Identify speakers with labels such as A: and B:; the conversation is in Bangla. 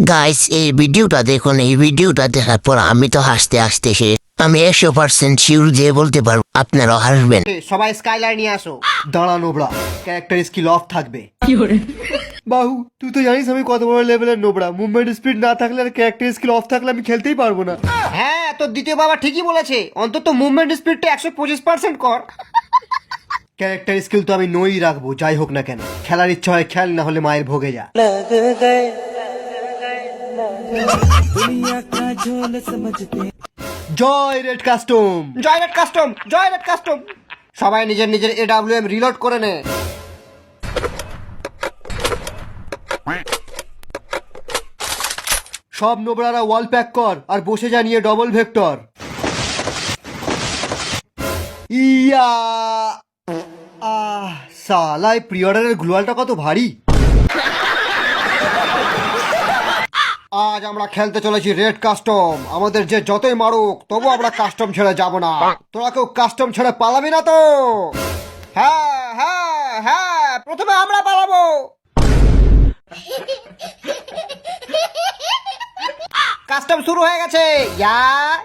A: গাইস এই ভিডিওটা দেখুন এই ভিডিওটা দেখার পর আমি তো হাসতে হাসতে সে আমি একশো পার্সেন্ট শিওর দিয়ে বলতে পারব আপনারাও হাসবেন।
B: সবাই স্কাইলার নিয়ে আসো। দাঁড়ানো নোবড়া ক্যারেক্টার স্কিল অফ থাকবে। বাহু তুই তো জানিস আমি কত বড় লেভেলের নোবড়া মুভমেন্ট স্পিড না থাকলে আর ক্যারেক্টার স্কিল অফ থাকলে আমি খেলতেই পারব না। হ্যাঁ তোর দ্বিতীয় বাবা ঠিকই বলেছে। অন্তত মুভমেন্ট স্পিডটা একশো পঁচিশ পার্সেন্ট কর। ক্যারেক্টার স্কিল তো আমি নই রাখব যাই হোক না কেন। খেলার ইচ্ছা হয় খেল না হলে মায়ের ভোগে যা। জয় রেড কাস্টম। জয় রেড কাস্টম জয় রেড কাস্টম। সবাই নিজের নিজের এডাব্লিউ এম রিলোড করে নে। সব নোবরারা ওয়াল প্যাক কর আর বসে যা নিয়ে ডবল ভেক্টর ইয়া! আহ সালাই প্রিয়ডারের গ্লোয়ালটা কত ভারী। আজ আমরা খেলতে চলেছি রেড কাস্টম আমাদের যে যতই মারুক তবু আমরা কাস্টম ছেড়ে যাব না। তোরা কেউ কাস্টম ছেড়ে পালাবি না তো? হ্যাঁ হ্যাঁ হ্যাঁ প্রথমে আমরা পালাবো। কাস্টম শুরু হয়ে গেছে। ইয়া